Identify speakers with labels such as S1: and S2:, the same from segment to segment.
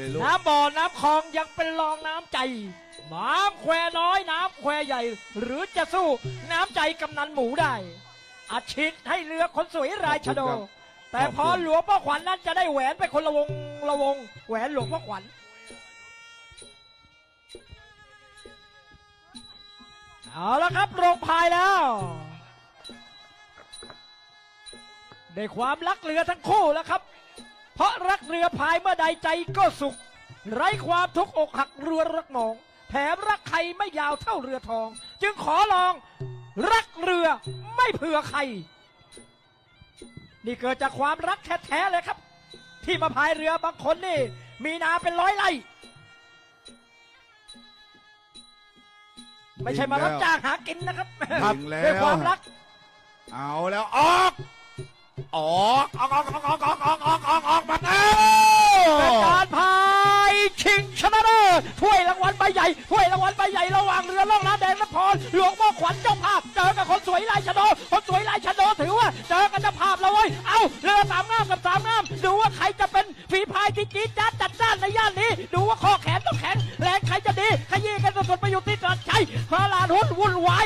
S1: เลยลูก
S2: น้ำบ่อน้ำคลองยังเป็นรองน้ำใจ น้ำแควน้อยน้ำแควใหญ่ หรือจะสู้น้ำใจกำนันหมูได้อาชิตให้เรือคนสวยรายชโด
S1: ขอบคุณครับ
S2: แต่พอ
S1: ขอบคุณ
S2: หลวงพ่อขวัญนั้นจะได้แหวนไปคนละวงละวง แหวนหลวงพ่อขวัญเอาละครับลงพายแล้วได้ความรักเรือทั้งคู่แล้วครับ เพราะรักเรือพายเมื่อใดใจก็สุข ไร้ความทุกข์อกหักเรือรักหนองแถมรักใครไม่ยาวเท่าเรือทอง จึงขอลองรักเรือไม่เผื่อใคร นี่เกิดจากความรักแท้ๆเลยครับ ที่มาพายเรือบางคนนี่ มีนาเป็นร้อยไร่ไม่ใช่มารับจ้างหากินนะครับ
S1: ครับแล้ว
S2: ด้วยความรัก
S1: เอาแล้วออก ออกออกออกออกออกออกออกออกออกออกมาแล้ว
S2: เป็นการพายชิงชนะเลิศถ้วยรางวัลใบใหญ่ถ้วยรางวัลใบใหญ่ระหว่างเรือล่องน้ำแดงนครหลวงพ่อขวัญเจ้าภาพเจอกับคนสวยลายชะโดคนสวยลายชะโดถือว่าเจอกันเจ้าภาพแล้วเว้ยเอ้าเรือสามงามกับสามงามดูว่าใครจะเป็นฝีพายที่จี๊ดจ๊าดจัดจ้านในย่านนี้ดูว่าข้อแขนต้องแข็งแรงใครจะดีขยี้กันสุดๆไปอยู่ที่ตลาดชัยตลาดหุ้นวุ่นวาย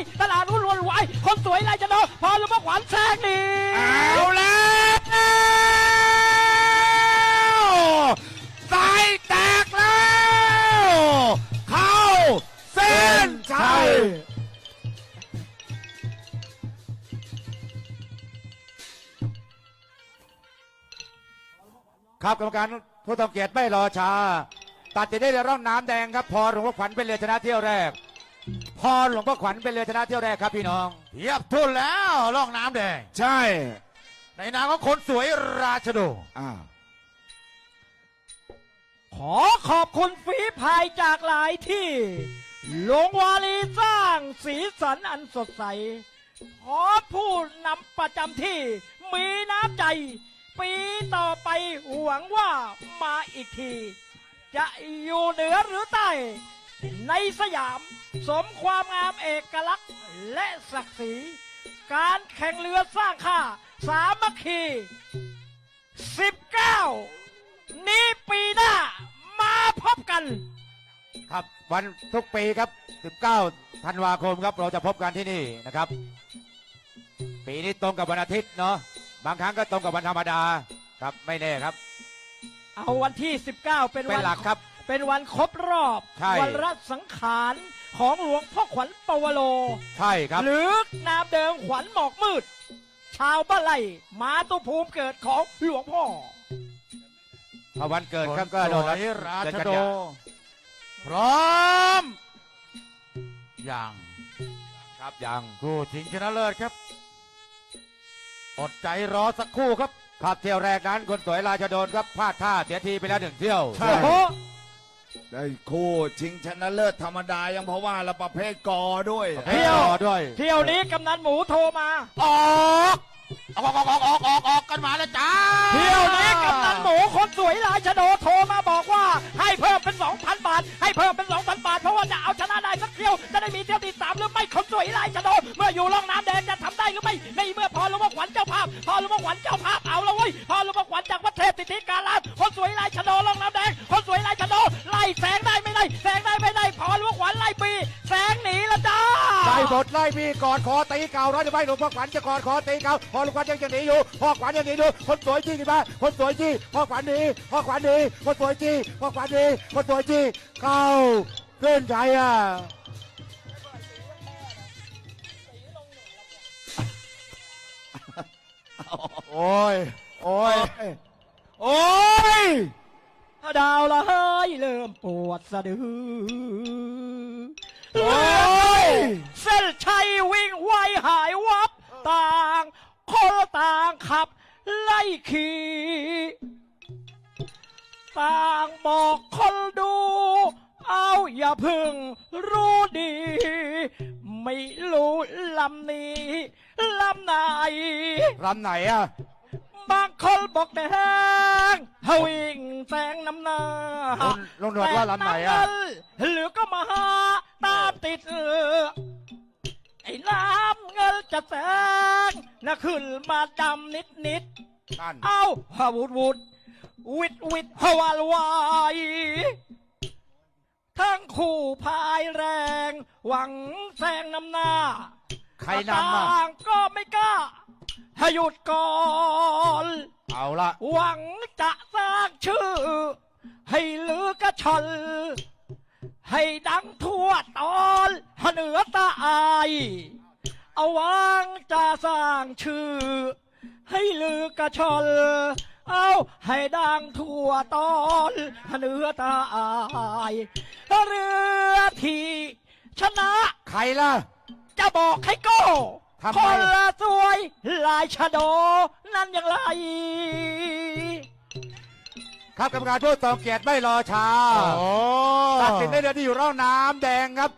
S2: ค
S3: รับกรรมการผู้ต้องเกียรติไม่รอช้า ตัดสินได้ในร่องน้ำแดงครับพอหลวงพ่อขวัญเป็นเรือชนะเที่ยวแรก พอหลวงพ่อขวัญเป็นเรือชนะเที่ยวแรกครับพี่น้อง
S1: เทียบทุนแล้วล่องน้ำแดง ใช่ในนามของคนสวยราชโด อ่า
S2: ขอขอบคุณฝีพายจากหลายที่ลงวาลีสร้างสีสันอันสดใส ขอผู้นำประจำที่มีน้ำใจ ปีต่อไปหวังว่ามาอีกที จะอยู่เหนือหรือใต้ ในสยามสมความงามเอกลักษณ์และศักดิ์ศรี การแข่งเรือสร้างค่า สามัคคี 19 นี้ปีหน้ามาพบกัน
S3: ครับวันทุกปีครับ 19 ธันวาคมครับเราจะพบกันที่นี่นะครับ ปีนี้ตรงกับวันอาทิตย์เนาะ บางครั้งก็ตรงกับวันธรรมดาครับไม่แน่ครับ
S2: เอาวันที่ 19 เป็น
S3: เป็น
S2: วัน
S3: หลักครับ
S2: เป็นวันครบรอบ
S3: ใช่
S2: วันรัสังขารของหลวงพ่อขวัญปวโล
S3: ใช่ครับ
S2: หรือนามเดิมขวัญหมอกมืด ชาวบ้านไร่มาตุภูมิเกิดของหลวงพ่อ
S3: พอวันเกิดครับก็
S1: คน
S3: โด
S1: ส
S3: น
S1: วยรา
S3: เดือน
S1: ช
S3: กัน
S1: โด
S3: ยา
S1: พร้อม อย่าง
S3: ครับยัง
S1: คู่ชิงชนะเลิศครับ อดใจรอสักครู่ครับ
S3: ครับเที่ยวแรกนั้นคนสวยราชโดนครับพลาดท่าเสียทีไปแล้วหนึ่งเที่ยว
S1: ใช่
S2: โอ้โห
S4: ได้คู่ชิงชนะเลิศธรรมดายังเพราะว่าละประเภทกอด้วย
S3: ให้ต่อด้วย
S2: เที่ยวนี้กำนันหมูโทรมา
S1: ออกออกออกออกออกออกออกกันมาแล้วจ้า
S2: เที่ยวนี้กำนันหมูคนสวยลายชะโดโทรมาบอกว่า ให้เพิ่มเป็น 2,000 บาท ให้เพิ่มเป็น 2,000 บาท เพราะว่าจะเอาชนะได้สักเที่ยวจะได้มีเที่ยวที่สามหรือไม่คนสวยลายชะโด ลวงพ่อขวัญเจ้าภาพเอาละเว้ยพอลวงพ่อขวัญจากวัดเทพสิทธิการาคนสวยลายชะโดร่องน้ำแดง คนสวยลายชะโดไล่แสงได้ไม่ได้แสงได้ไม่ได้พอลวงพ่อขวัญไล่ปีแสงหนีละจ้า
S3: ไล่บทไล่มีกอดคอตีเก่าร้อยจะไม่หลวงพ่อขวัญจะกอดคอตีเก่าพอลวงพ่อขวัญยังจะหนีอยู่พ่อขวัญยังหนีอยู่คนสวยจี้ขึ้นมาคนสวยจี้พ่อขวัญหนีพ่อขวัญหนีคนสวยจี้พ่อขวัญหนีคนสวยจี้เข้าเส้นชัยอะ โอ้ย โอ้ย โอ้ย
S2: ดาวละเฮ้ยเริ่มปวดสะดือ
S3: โอ้ย
S2: เส้นชัยวิ่งไวหายวับต่างคนต่างขับ ไล่ขี่ต่างบอกคนดู เอาอย่าเพึ่งรู้ดี ไม่รู้ลำนี้ลำไหน
S3: รำไหนอะ
S2: บางคนบอกแดงเฮาวิ่งแซงน้ำหน้า
S3: ลุงลุงหนวดว่าลำไหนอะ
S2: แต่ำเงิหรือก็มาหาตามติดเออไอ้น้ำเงินจะแซงนะขึ้นมาดำนิดนิด
S3: นั่น
S2: ๆเอาฮาวูดวูดวิดวิดฮวาลวายทั้งคู่พายแรง หวังแซงนำหน้า
S3: ใครนำอะ
S2: ต่างก็ไม่กล้า ให้หยุดก่อน
S3: เอาละ
S2: หวังจะสร้างชื่อ ให้ลือกระชอนให้ดังทั่วตอนเหนือใตาย เอาหวังจะสร้างชื่อ ให้ลือกระชอนเอาให้ดังทั่วตอนเหนือใตายเรือที่ชนะ
S3: ใครล่ะ
S2: จะบอกให้โก้
S3: ทำไม
S2: คนละสวยลายชะโด นั่นอย่างไร
S3: ครับกรรมการผู้ทรงเกียรติไม่รอช้าตัดสินได้เลยที่อยู่ร่องน้ำแดงครับ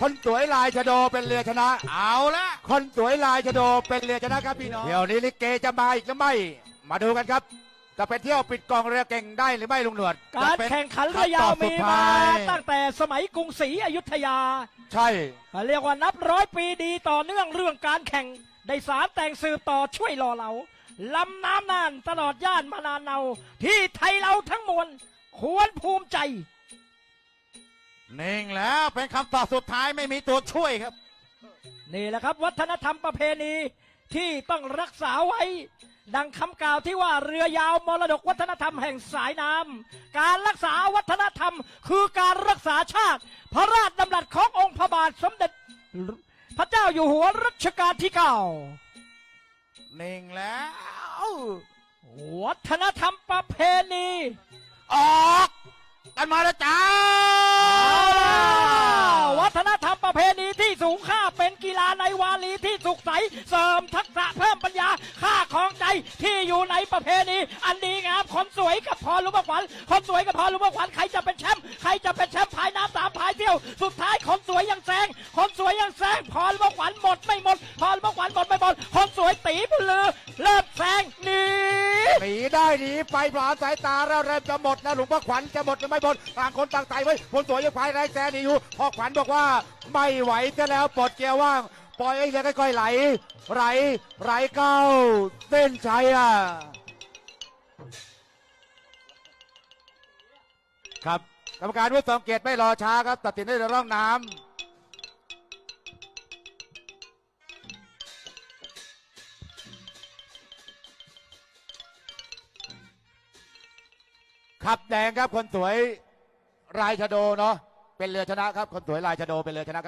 S3: คนสวยลายชะโดเป็นเรือชนะ
S4: เอาละ
S3: คนสวยลายชะโดเป็นเรือชนะครับพี่น้อง เดี๋ยวนี้ลิเกจะมาอีกหรือไม่ มาดูกันครับ จะไปเที่ยวปิดกองเรือเก่งได้หรือไม่ลุงหนวด
S2: การแข่งขันเรือยาวมีมาตั้งแต่สมัยกรุงศรีอยุธยา
S3: ใช่
S2: เรียกว่านับร้อยปีดีต่อเนื่องเรื่องการแข่งได้สารแต่งสืบต่อช่วยหล่อเหลาลำน้ำนานตลอดย่านมานานเนาที่ไทยเราทั้งมวลควรภูมิใจ
S1: นิ่งแล้วเป็นคำตอบสุดท้ายไม่มีตัวช่วยครับ
S2: นี่แหละครับ วัฒนธรรมประเพณี ที่ต้องรักษาไว้ ดังคำกล่าวที่ว่าเรือยาวมรดกวัฒนธรรมแห่งสายน้ำการรักษาวัฒนธรรม คือการรักษาชาติ พระราชดำรัสขององค์พระบาทสมเด็จ พระเจ้าอยู่หัวรัชกาลที่เก้า
S1: นิ่งแล้ว
S2: วัฒนธรรมประเพณี
S1: ออก กันมาแล้วจ้า
S2: เพณีที่สูงค่าเป็นกีฬาในวารีที่สุขใสเสริมทักษะเพิ่มปัญญาค่าของใจที่อยู่ในประเพณี อันดีงามคนสวยกับพอรู้บขวัญคนสวยกับพอรู้บขวัญใครจะเป็นแชมป์ใครจะเป็นแชมป์ภายน้ำสามภายเที่ยว สุดท้ายคนสวยยังแซงคนสวยยังแซงพอรู้บขวัญหมดไม่หมดพอรู้บขวัญหมดไม่หมดคนสวยตีบุญลือเริ่มแซง หนี
S3: ได้หนีไปปราสายตาแล้วเริ่มจะหมดแล้วหลวงพ่อขวัญจะหมดหรือไม่หมดต่างคนต่างใจไว้คนสวยยังพายแรแซนีอยู่พ่อขวัญบอกว่าไม่ไหวจะแล้วปลดเกียร์ว่าง ปล่อยให้เรือค่อยๆไหล ไหลไหลเข้าเส้นชัยอะครับกรรมการผู้ทรงเกียรติไม่รอช้าครับ ตัดสินได้ในร่องน้ำ ขับแดงครับคนสวยลายชะโดเนาะเป็นเรือชนะครับ คนสวยลายชะโดเป็นเรือชนะครับ